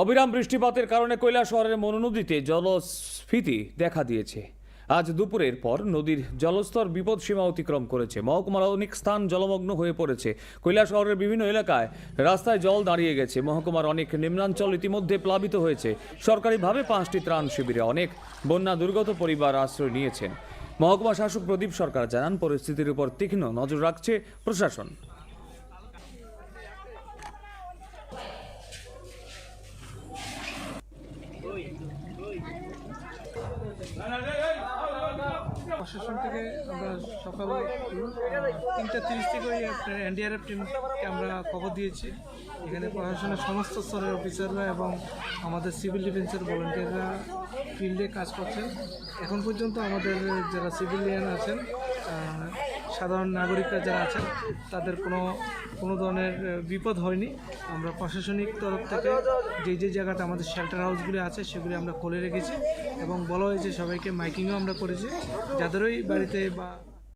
অবিরাম বৃষ্টিপাতের কারণে কৈলাসহরের মনোনদীতে জলস্ফীতি দেখা দিয়েছে। আজ দুপুরের পর নদীর জলস্তর বিপদসীমা অতিক্রম করেছে। মহকুমার অনেক স্থান জলমগ্ন হয়ে পড়েছে। কৈলা শহরের বিভিন্ন এলাকায় রাস্তায় জল দাঁড়িয়ে গেছে। মহকুমার অনেক নিম্নাঞ্চল ইতিমধ্যে প্লাবিত হয়েছে। সরকারিভাবে পাঁচটি ত্রাণ শিবিরে অনেক বন্যা দুর্গত পরিবার আশ্রয় নিয়েছেন। মহকুমা শাসক প্রদীপ সরকার জানান, পরিস্থিতির উপর তীক্ষ্ণ নজর রাখছে প্রশাসন। ¡Vamos! ¡Vamos! ¡Vamos! প্রশাসন থেকে আমরা সকাল তিনটা তিরিশ থেকে ওই এনডিআরএফ টিমকে আমরা খবর দিয়েছি। এখানে প্রশাসনের সমস্ত স্তরের অফিসাররা এবং আমাদের সিভিল ডিফেন্সের ভলেন্টিয়াররা ফিল্ডে কাজ করছেন। এখন পর্যন্ত আমাদের যারা সিভিলিয়ান আছেন সাধারণ নাগরিকরা যারা আছেন, তাদের কোনো কোনো ধরনের বিপদ হয়নি। আমরা প্রশাসনিক তরফ থেকে যে যে জায়গাটা আমাদের শেল্টার হাউসগুলি আছে, সেগুলি আমরা খুলে রেখেছি এবং বলা হয়েছে সবাইকে মাইকিংও আমরা করেছি যাদেরই বাড়িতে বা